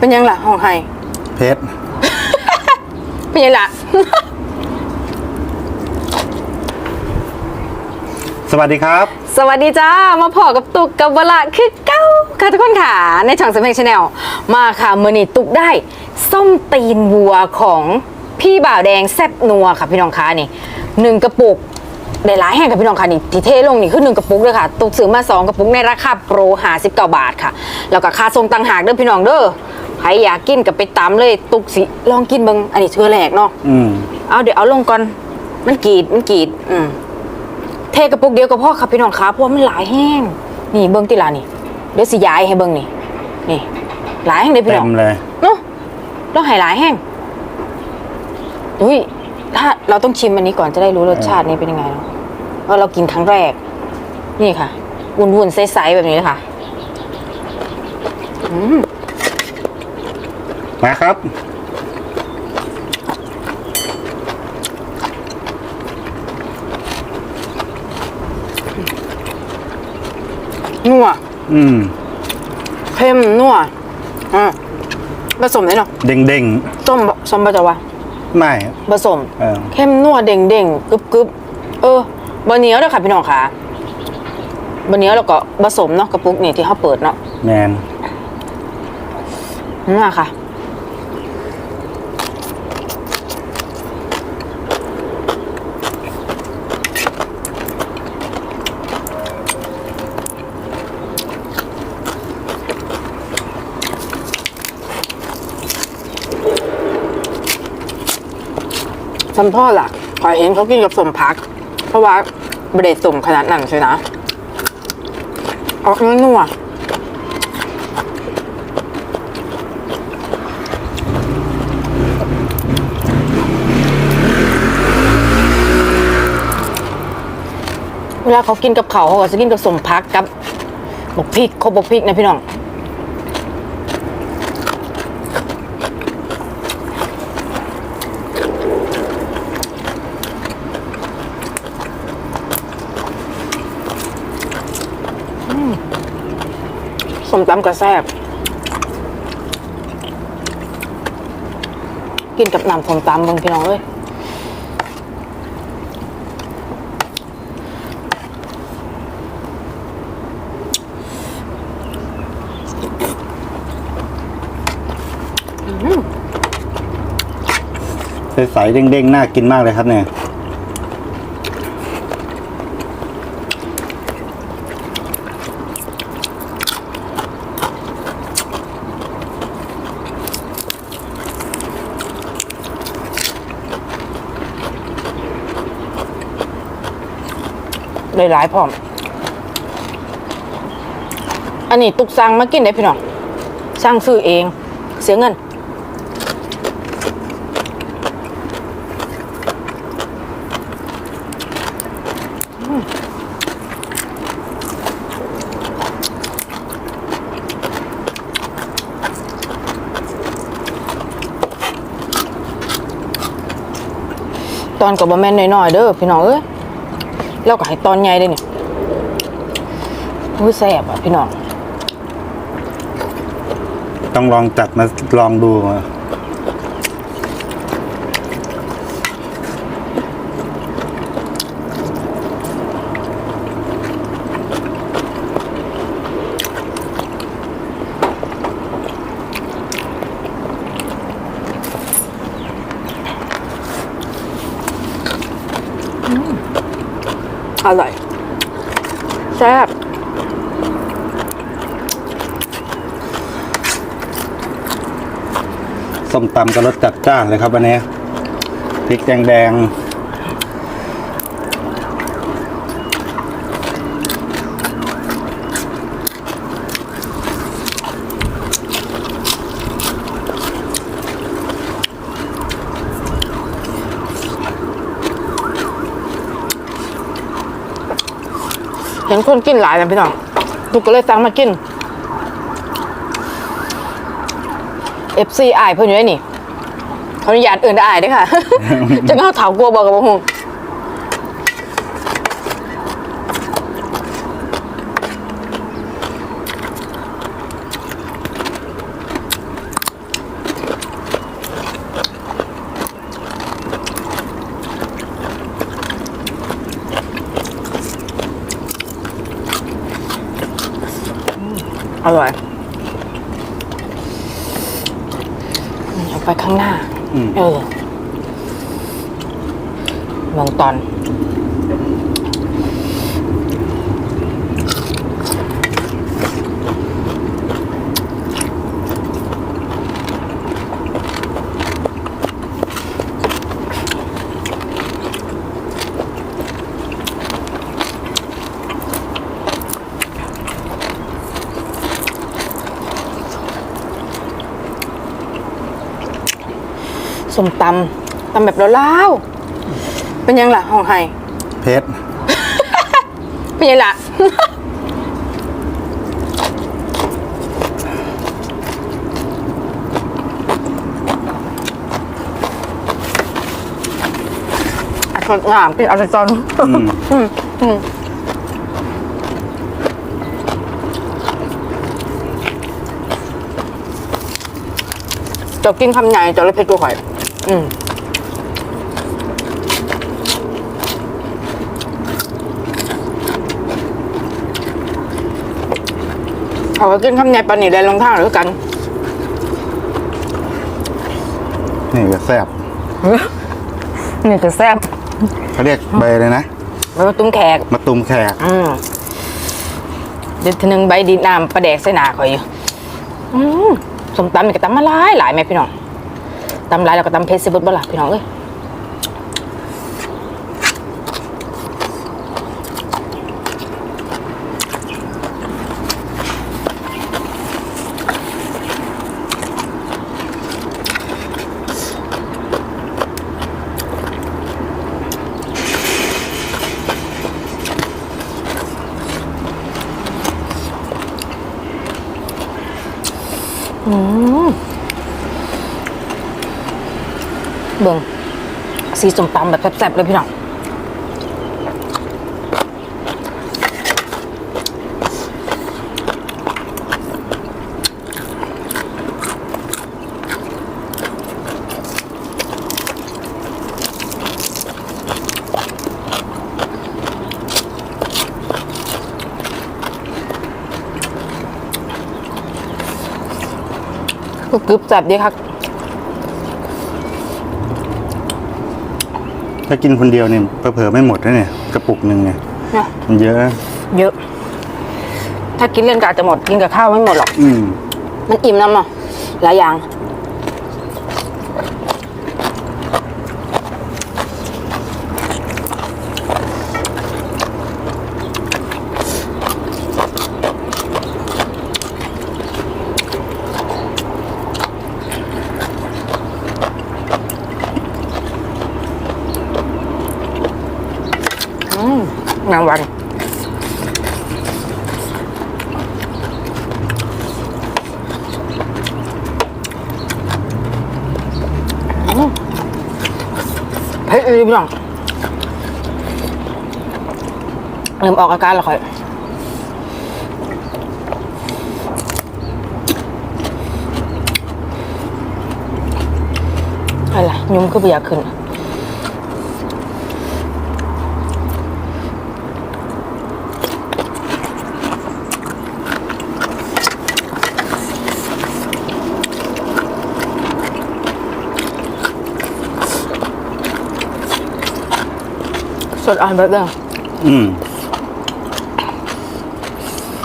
เป็นยังล่ะห้องไห้เพชรเป็นยังล่ะ สวัสดีครับ สวัสดีจ้า มาพอกับตุกกับเวลาคือเก้าค่ะทุกคนค่ะ ในช่องสมัยชาแนลมาค่ะมือนี้ตุกได้ ส้มตีนวัวของพี่บ่าวแดงแซ่บนัวค่ะพี่น้องคะนี่หนึ่งกระปุกได้หลายแห่งค่ะพี่น้องค่ะนี่ที่เทลงนี่คือหนึ่งกระปุกเลยค่ะตุกซื้อมาสองกระปุกในราคาโปรหาสิบเก้าบาทค่ะ แล้วก็ค่าส่งต่างหากเด้อพี่น้องเด้อ ใครอยากกินกับไปตามเลยตุกสิลองกินเบิงอันนี้เชื่อแรกเนาะอืมเอาเดี๋ยวเอาลงก่อนมันกรีดมันกรีด อืมเทกระปุกเดียวกับพ่อครับพี่น้องครับเพราะว่ามันหลายแห้ง นี่เบิ้งติลานี่เดี๋ยวสิย้ายให้เบิ้งนี่นี่หลายแห้งเลยพี่เต็น้องมเลย เนาะต้องให้หลายแห้งอุ้ยถ้าเราต้องชิมอันนี้ก่อนจะได้รู้รสชาตินี้เป็นยังไงเนาะเพราะเรากินครั้งแรก นี่ค่ะ วุ่นๆใสๆแบบนี้เลยค่ะอืม มาครับ นัวอืม เค็มนัวอ่าผสมได้เนาะเด้งเด้งส้มบ่ส้มปะจ๊ะวะๆไม่ผสม เออเข้มนัวเด้งเด้งกึบกึบเออบันเนี้ยวเลยค่ะพี่น้องค่ะบันเนี้ยวแล้วก็ผสมเนาะกระปุกนี่ที่เขาเปิดเนาะแมนนี่ค่ะ สัมพ่อหลักขอยเห็นเขากินกับสมพัก เพราะว่าเบเดสมขนาดนั้นใช่นะ ออกนัวเวลาเขากินกับเขาเขาก็จะกินกับสมพักกับ บกพริกเขาบกพริกนะพี่น้อง สมตำกระแซบกินกับน้ำสมตำเบางพี่น้องเอ้ยใสๆเด้งเด้งๆ น่ากินมากเลยครับเนี่ย หลายพร้อม อันนี้ตุกสั่งมากินได้พี่น้องสั่งซื้อเอง เสียเงิน ตอนกับบะแม่นน้อยๆเด้อพี่น้องเอ้ย แล้วก็ให้ตอนใหญ่เด้เนี่อุ้ยแซ่บอะพี่น้อง ต้องลองจัดมาลองดู อร่อยแซ่บส้มตำกับรสจัดจ้านเลยครับวันนี้พริกแดงแดง เห็นคนกินหลายนะพี่น้องตุกก็เลยสั่งมากิน FC อายเพื่อนอยู่ได้นี่ขออนุญาตเอื่นได้อายด้วยค่ะ จะเข้าเถากลัวบอกกับผม อร่อยเอาไปข้างหน้าอืมเออมองตอน สมตำตำแบบล้าวๆเป็นยังล่ะห้องไห้เพชรเป็นยังล่ะ อัดสดงามกินอัดสดอืมเจะกินคำใหญ่เจะเลยเผ็ดกว่าข่อย อืมเขาก็กินคำใหญ่ปานนี่ได้ลงทางหรือกัน นี่ก็แซ่บนี่คือแซ่บเขาเรียกใบเลยนะแล้วก็ตุ้มแขก มะตูมแขกอืมเดี๋ยวทีนึงใบดีน้ำปลาแดกใส่หนาข่อยอยู่ อืมสมตำนี่ก็ตำมาหลายหลายไหมพี่น้อง ตำหลายแล้วก็ตำเพชรสิบุตรบ่ล่ะพี่น้องเอ้ย่งสีสมตำแบบแซ่บๆเลยพี่น้องกรึบแซ่บดีครับ ถ้ากินคนเดียวเนี่ยเผลอๆไม่หมดนะเนี่ยกระปุกหนึ่งเนี่ยนะมันเยอะนะเยอะ ถ้ากินเล่นก็อาจจะหมดกินกับข้าวไม่หมดหรอก อืม มันอิ่มน้ำเนาะหลายอย่าง อืม แมงวันเฮ้ยรีบหน่อยเริ่มออกอาการแล้วค่อยอะไรยุ่มก็ไม่อยากขึ้น ดอ่อนแบบเดิมอืม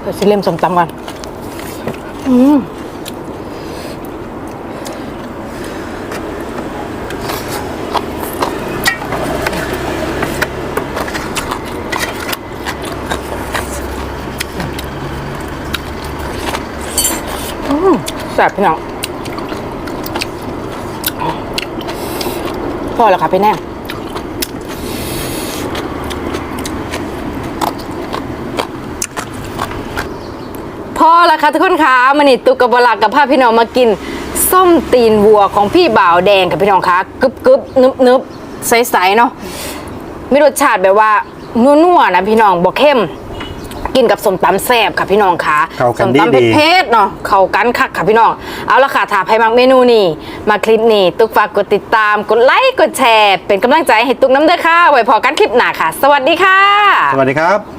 เดี๋ยวสิเล่มสมตำกันอืมอืมแซ่บพี่น้องพอแล้วค่ะพี่แน่ ละค่ะทุกคนคะมันนี่ตุกกับบลักกับพาพี่น้องมากิน ส้มตีนวัวของพี่บ่าวแดงกับพี่น้องคะกึบกึบนึบนึบใสๆเนาะมีรสชาติแบบว่านัวๆนะพี่น้องบอกเข้ม กินกับสมตำแซ่บค่ะพี่น้องคะเข้ากัสนมดีตำดีเผ็ดๆเนาะเข้ากันคักค่ะพี่น้อง เอาละค่ะถ้าใครมักเมนูนี้มาคลิปนี้ ตุกฝากกดติดตามกดไลค์กดแชร์ เป็นกำลังใจให้ตุกน้ำเด้อค่ะไว้พอกันคลิปหน้าค่ะ สวัสดีค่ะ สวัสดีครับ